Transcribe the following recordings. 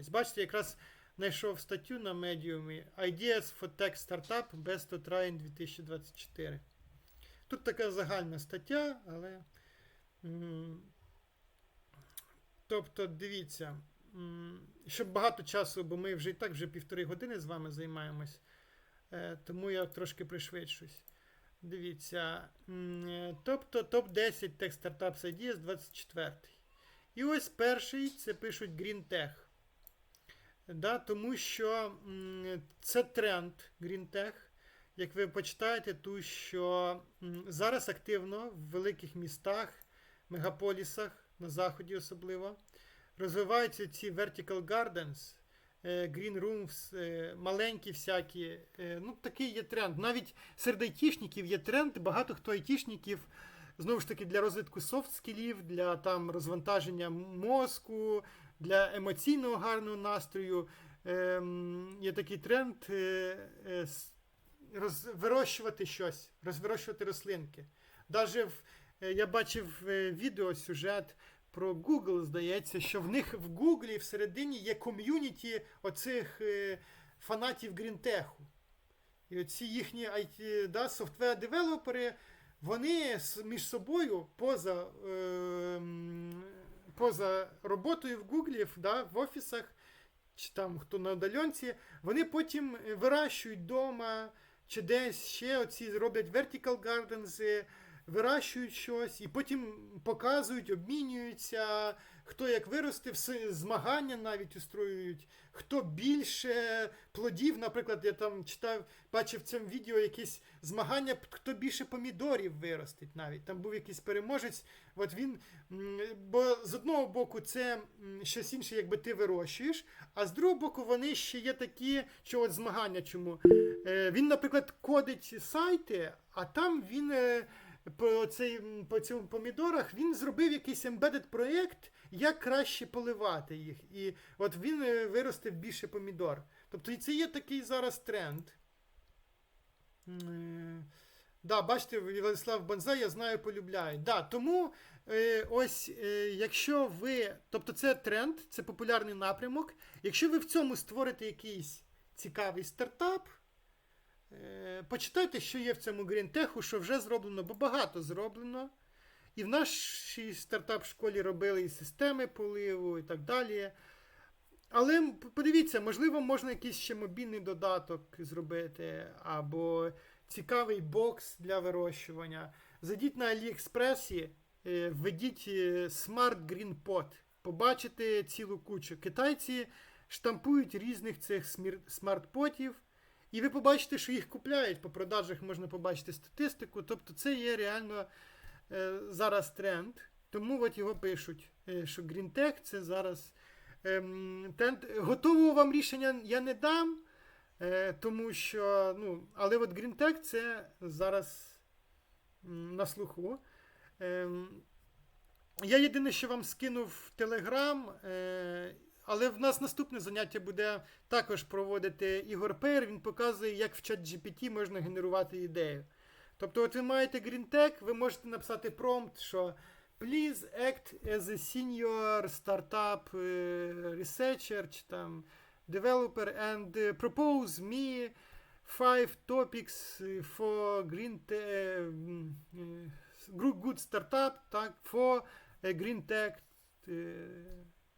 рухатись. Бачите, якраз знайшов статтю на медіумі Ideas for Tech Startup Best of Trying 2024. Тут така загальна стаття, але. Тобто, дивіться, щоб багато часу, бо ми вже і так вже півтори години з вами займаємось, е, тому я трошки пришвидшусь. Дивіться. Тобто топ-10 Tech Startups Ideas 24. І ось перший це пишуть Green Tech. Да, тому що це тренд Green Tech. Як ви почитаєте, тут що зараз активно в великих містах, мегаполісах, на заході особливо, розвиваються ці vertical gardens, е, green rooms, е, маленькі всякі. е, Ну, такий є тренд. Навіть серед айтішників є тренд. Багато хто айтішників, знову ж таки, для розвитку софт-скілів, для там розвантаження мозку, для емоційного гарного настрою. Ем, є такий тренд е, е, роз, вирощувати щось, розвирощувати рослинки. Даже в, е, я бачив відео, сюжет про Google, здається, що в них в Google всередині є ком'юніті оцих фанатів грінтеху. І оці їхні IT, да, софтвер-девелопери, вони між собою поза, е, поза роботою в Google, да, в офісах, чи там хто на удаленці, вони потім вирощують вдома, чи десь ще оці роблять vertical gardens, вирощують щось, і потім показують, обмінюються, хто як виростив, змагання навіть устроюють, хто більше плодів, наприклад, я там читав, бачив в цьому відео якісь змагання, хто більше помідорів виростить навіть. Там був якийсь переможець. От він, бо з одного боку, це щось інше, якби ти вирощуєш, а з другого боку, вони ще є такі, що от змагання чому. Е, Він, наприклад, кодить сайти, а там він. е, По, цей, по цьому помідорах він зробив якийсь embedded проєкт, як краще поливати їх. І от він е, виростив більше помідор. Тобто це є такий зараз тренд. Да, бачите, Владислав Бонзай, я знаю, полюбляють. Да, тому е, ось, е, якщо ви. Тобто це тренд, це популярний напрямок. Якщо ви в цьому створите якийсь цікавий стартап, е, почитайте, що є в цьому грінтеху, що вже зроблено, бо багато зроблено. І в нашій стартап-школі робили і системи поливу, і так далі. Але подивіться, можливо, можна якийсь ще мобільний додаток зробити, або цікавий бокс для вирощування. Зайдіть на Аліекспресі, е, введіть е, Smart Green Pot, побачите цілу кучу. Китайці штампують різних цих смарт-потів, і ви побачите, що їх купляють. По продажах можна побачити статистику. Тобто це є реально зараз тренд. Тому от його пишуть, е, що GreenTech це зараз ем, тренд. Готового вам рішення я не дам. Е, тому що, ну, але от GreenTech це зараз на слуху. Ем, я єдине, що вам скинув в Телеграм, е, але в нас наступне заняття буде також проводити Ігор Пейр. Він показує, як в чат GPT можна генерувати ідею. Тобто, от ви маєте GreenTech, ви можете написати промпт, що Please act as a senior startup е, researcher чи там developer and uh, propose me five topics uh, for green е, е, good startup так, for green tech е,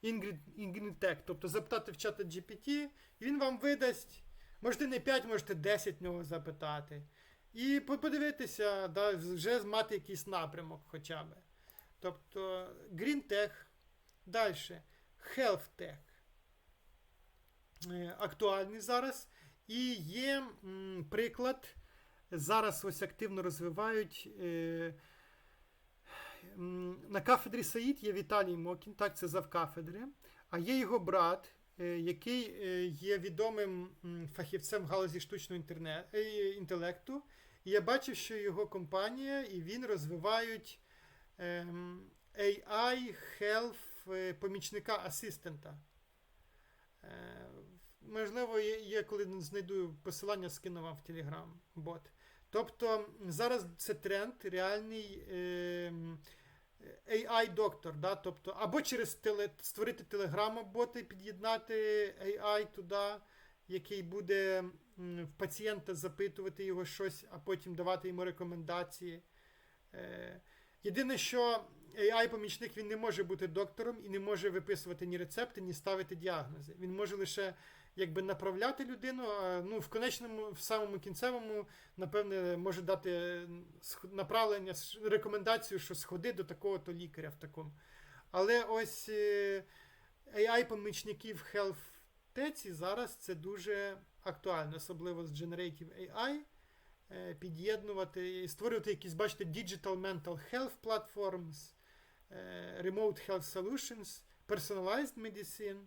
in tech. Тобто запитати в чата GPT, і він вам видасть, можете не 5, можете 10 в нього запитати. І подивитися, да, вже мати якийсь напрямок хоча б. Тобто Green Tech, далі Health Tech е, актуальний зараз. І є м, приклад, зараз ось активно розвивають. Е, на кафедрі Саїд є Віталій Мокін, так, це завкафедри, а є його брат, е, який е, є відомим фахівцем в галузі штучного інтелекту. І я бачив, що його компанія і він розвивають ем, AI Health е, помічника асистента. Е, Можливо, є, коли знайду посилання, скину вам в Telegram бот. Тобто зараз це тренд, реальний. Е, AI-доктор, да? тобто, або через теле, створити телеграм-боти, і під'єднати AI туди, який буде в пацієнта запитувати його щось, а потім давати йому рекомендації. Е, Єдине, що AI-помічник він не може бути доктором і не може виписувати ні рецепти, ні ставити діагнози. Він може лише якби направляти людину, а ну, в конечному, в самому кінцевому, напевне, може дати направлення, с- рекомендацію, що сходи до такого-то лікаря в такому. Але ось е, AI-помічників в health зараз це дуже актуально, особливо з Generative AI. е, Під'єднувати і створювати якісь, бачите, Digital Mental Health Platforms, е, Remote Health Solutions, Personalized Medicine.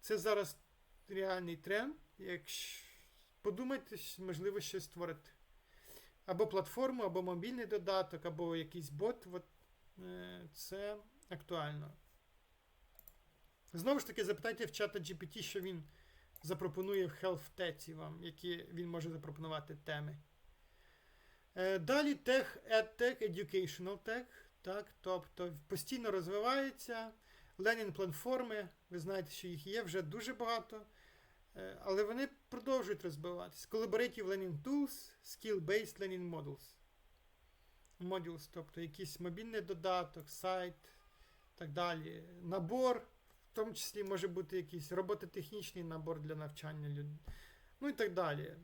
Це зараз реальний тренд. Якщо подумайте, можливо, щось створити. Або платформу, або мобільний додаток, або якийсь бот. От, е, це актуально. Знову ж таки, запитайте в чата GPT, що він запропонує в Health Tech вам, які він може запропонувати теми. Е, Далі Tech, EdTech, Educational Tech. Так, тобто постійно розвивається. Ленін платформи, ви знаєте, що їх є вже дуже багато. Е, Але вони продовжують розвиватися. Collaborative Learning Tools, Skill-Based Learning Models. Modules, тобто якийсь мобільний додаток, сайт, так далі. Набор, в тому числі може бути якийсь робототехнічний набор для навчання людей. Ну і так далі.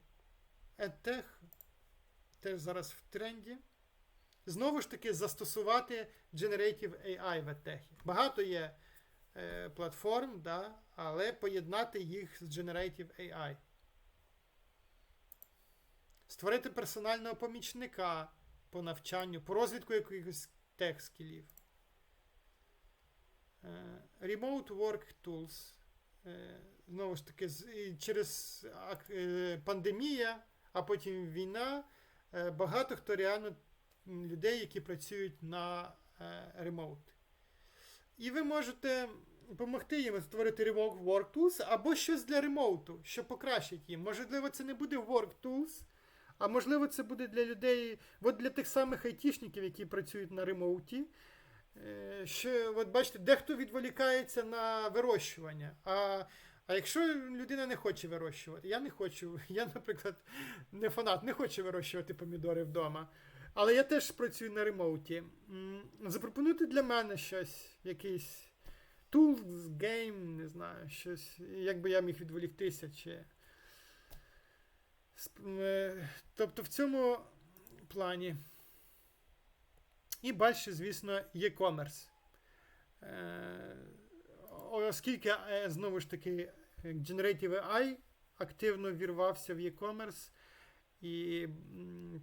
EdTech теж зараз в тренді. Знову ж таки, застосувати Generative AI в EdTech. Багато є е, платформ, да, але поєднати їх з Generative AI. Створити персонального помічника по навчанню, по розвитку якихось тех-скілів. Е, Remote Work Tools. Е, Знову ж таки, через е, пандемія, а потім війна. е, Багато хто реально людей, які працюють на е, ремоут. І ви можете допомогти їм створити Remote Work Tools або щось для ремоуту, що покращить їм. Можливо, це не буде Work Tools, а можливо, це буде для людей, от для тих самих айтішників, які працюють на ремоуті. Е, Що, от бачите, дехто відволікається на вирощування. А, а якщо людина не хоче вирощувати, я не хочу, я, наприклад, не фанат, не хочу вирощувати помідори вдома. Але я теж працюю на ремоуті. Запропонуйте для мене щось, якийсь tools, гейм, не знаю, щось, як би я міг відволіктися. Чи... Е, Тобто в цьому плані. І більше, звісно, e-commerce. Е, Оскільки, е, знову ж таки, Generative AI активно вірвався в e-commerce, і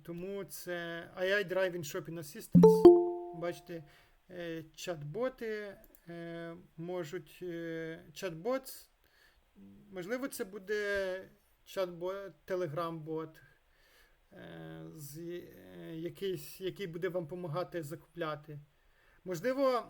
тому це AI Driving Shopping Assistance. Бачите, е, чат-боти можуть. Чат-бот, можливо, це буде чат-бот, телеграм-бот, з, е, якийсь, який буде вам допомагати закупляти. Можливо,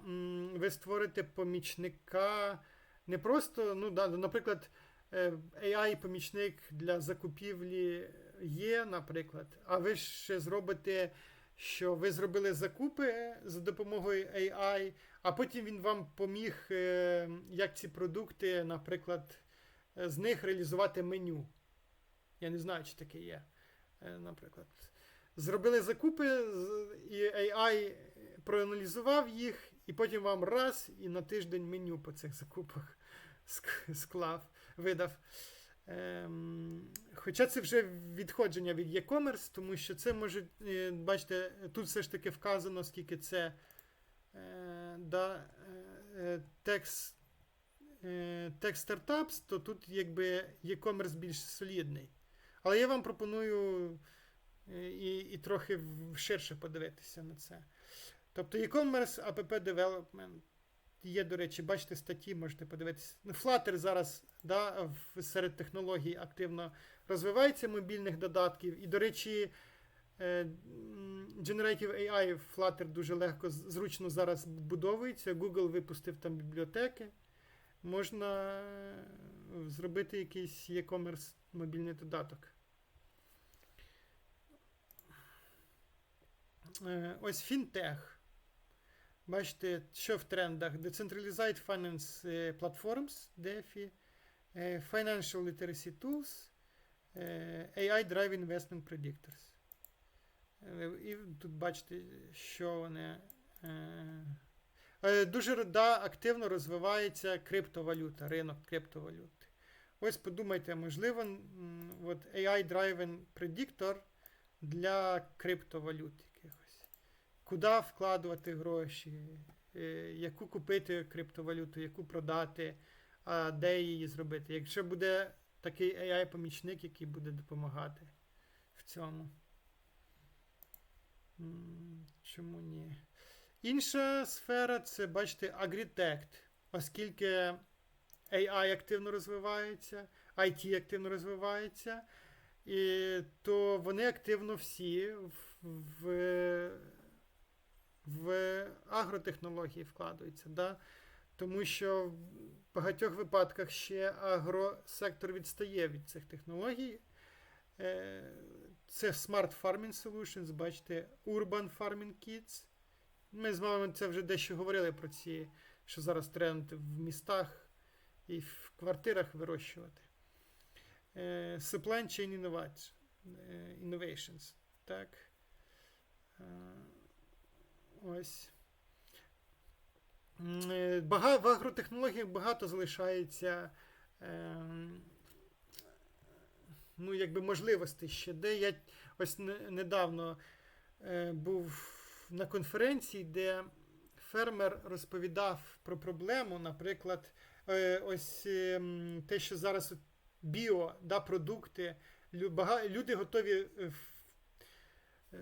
ви створите помічника не просто, ну, наприклад, е, AI-помічник для закупівлі є, наприклад, а ви ще зробите, що ви зробили закупи за допомогою AI, а потім він вам поміг, е, як ці продукти, наприклад, е, з них реалізувати меню. Я не знаю, чи таке є. Е, Наприклад, зробили закупи, і AI проаналізував їх, і потім вам раз і на тиждень меню по цих закупах склав, видав. Ем, хоча це вже відходження від e-commerce, тому що це може, е, бачите, тут все ж таки вказано, скільки це е, да, е, текст, е, текст startups, то тут якби e-commerce більш солідний. Але я вам пропоную е, і, і трохи ширше подивитися на це. Тобто e-commerce, app development. Є, до речі, бачите статті, можете подивитися. Ну, Flutter зараз да, серед технологій активно розвивається мобільних додатків. І, до речі, е, Generative AI в Flutter дуже легко, зручно зараз будовується. Google випустив там бібліотеки. Можна е, зробити якийсь e-commerce мобільний додаток. Ось фінтех. Бачите, що в трендах? Decentralized Finance е, Platforms, DeFi, е, Financial Literacy Tools, е, AI Drive Investment Predictors. Е, І тут бачите, що вони. е, е, Дуже да, активно розвивається криптовалюта, ринок криптовалюти. Ось подумайте, можливо, от AI-driven predictor для криптовалют якихось. Куди вкладувати гроші, е, яку купити криптовалюту, яку продати, а де її зробити. Якщо буде такий AI-помічник, який буде допомагати в цьому. Чому ні? Інша сфера це, бачите, Agritech. Оскільки AI активно розвивається, IT активно розвивається, і, то вони активно всі в, в, в агротехнології вкладаються. Да? Тому що в багатьох випадках ще агросектор відстає від цих технологій. Е, Це Smart Farming Solutions, бачите, Urban Farming Kits. Ми з вами це вже дещо говорили про ці, що зараз тренд в містах і в квартирах вирощувати. Е, Supply Chain е, Innovations. Так. Е, Ось. Е, Бага, в агротехнологіях багато залишається ем, ну, якби можливостей ще. Де я ось недавно е, був на конференції, де фермер розповідав про проблему, наприклад, е, ось е, те, що зараз біо, да, продукти, люди готові е, е,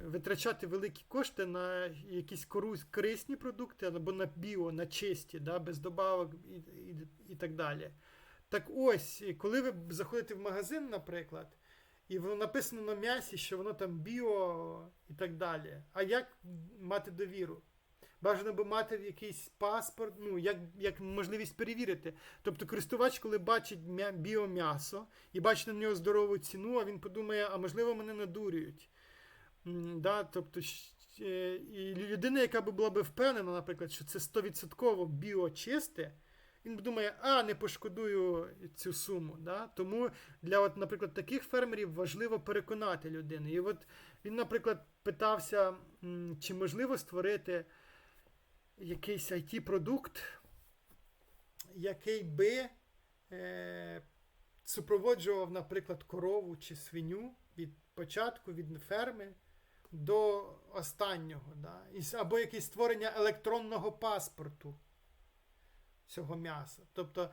витрачати великі кошти на якісь корисні продукти або на біо, на чисті, да, без добавок і, і, і так далі. Так ось, коли ви заходите в магазин, наприклад, і воно написано на м'ясі, що воно там біо і так далі. А як мати довіру? Бажано би мати якийсь паспорт, ну, як, як можливість перевірити. Тобто користувач, коли бачить м'я- біом'ясо і бачить на нього здорову ціну, а він подумає, а можливо, мене надурюють. Да, тобто, і людина, яка би була би впевнена, наприклад, що це 100% біочисте, він думає, а не пошкодую цю суму. Да? Тому для, от, наприклад, таких фермерів важливо переконати людину. І от він, наприклад, питався, чи можливо створити якийсь IT-продукт, який би е, супроводжував, наприклад, корову чи свиню від початку, від ферми до останнього. Да? Або якесь створення електронного паспорту цього м'яса. Тобто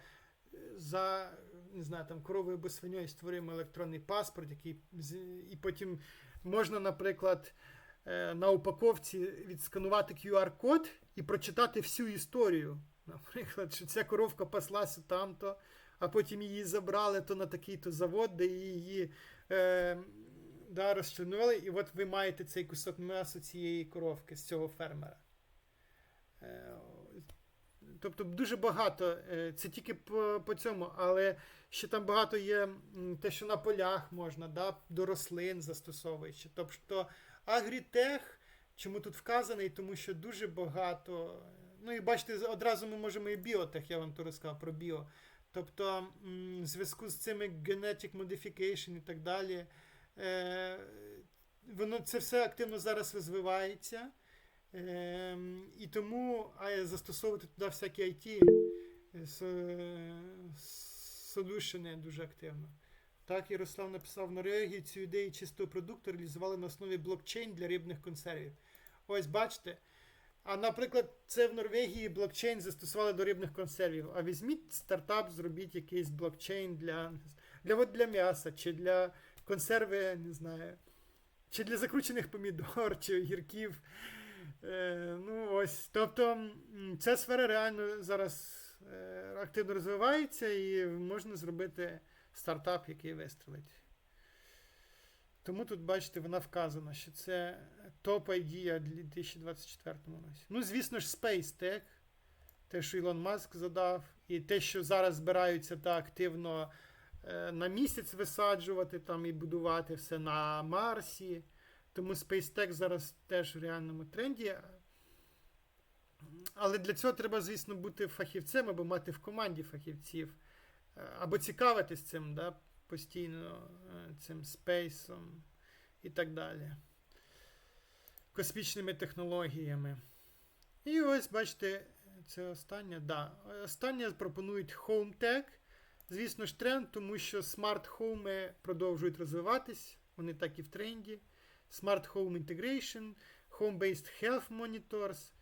за не знаю, там коровою або свиньою створюємо електронний паспорт, який і потім можна, наприклад, е, на упаковці відсканувати QR-код і прочитати всю історію. Наприклад, що ця коровка паслася там-то, а потім її забрали то на такий-то завод, де її е, да, розчленували, і от ви маєте цей кусок м'яса цієї коровки з цього фермера. Е, Тобто дуже багато, е, це тільки по, по цьому, але ще там багато є те, що на полях можна, да, до рослин застосовуючи. Тобто агрітех, чому тут вказаний, тому що дуже багато. Ну і бачите, одразу ми можемо і біотех, я вам то розказав про біо. Тобто, в зв'язку з цими genetic modification і так далі, воно це все активно зараз розвивається. Ем, і тому застосовувати туди всякі IT е, солюшени дуже активно. Так, Ярослав написав, в Норвегії цю ідею чистого продукту реалізували на основі блокчейн для рибних консервів. Ось бачите. А наприклад, це в Норвегії блокчейн застосували до рибних консервів. А візьміть стартап, зробіть якийсь блокчейн для, для, для м'яса, чи для консерви, не знаю, чи для закручених помідор, чи огірків. Е, ну, ось, тобто ця сфера реально зараз е, активно розвивається і можна зробити стартап, який вистрелить. Тому тут, бачите, вона вказана, що це топ-айдія для 2024 році. Ну, звісно ж, Space Tech, те, що Ілон Маск задав, і те, що зараз збираються та активно на місяць висаджувати там і будувати все на Марсі. Тому SpaceTech зараз теж в реальному тренді. Але для цього треба, звісно, бути фахівцем або мати в команді фахівців, е, або цікавитись цим да, постійно, е, цим спейсом і так далі. Космічними технологіями. І ось, бачите, це останнє. Да. Останнє пропонують HomeTech. Звісно ж, тренд, тому що смарт-хоуми продовжують розвиватись, вони так і в тренді. Smart Home Integration, Home-Based Health Monitors,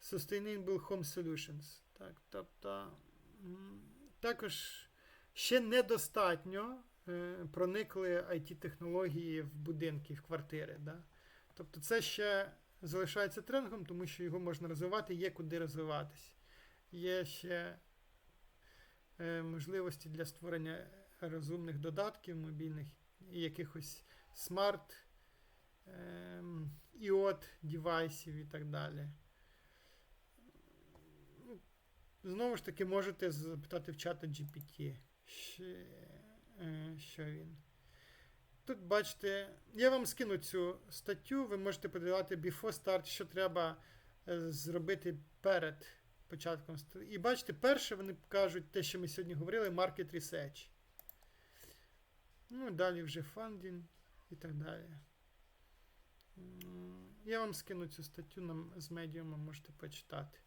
Sustainable Home Solutions. Так, тобто, також ще недостатньо е, проникли IT-технології в будинки, в квартири. Да? Тобто це ще залишається трендом, тому що його можна розвивати, є куди розвиватись. Є ще можливості для створення розумних додатків мобільних і якихось смарт ем, IoT девайсів і так далі. Ну, Знову ж таки, можете запитати в чата GPT, е, що він. Тут бачите, я вам скину цю статтю, ви можете подивати before start, що треба е, зробити перед початком. І бачите, перше вони кажуть те, що ми сьогодні говорили, market research. Ну, далі вже фандінг і так далі. Я вам скину цю статтю з медіума, можете почитати.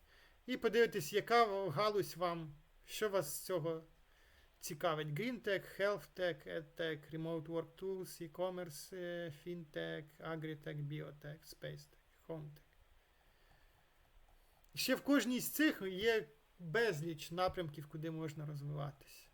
І подивитись, яка галузь вам, що вас з цього цікавить. Green Tech, Health Tech, EdTech, Remote Work Tools, e-commerce, е, FinTech, Agritech, Biotech, Space Tech, Ще в кожній з цих є безліч напрямків, куди можна розвиватись.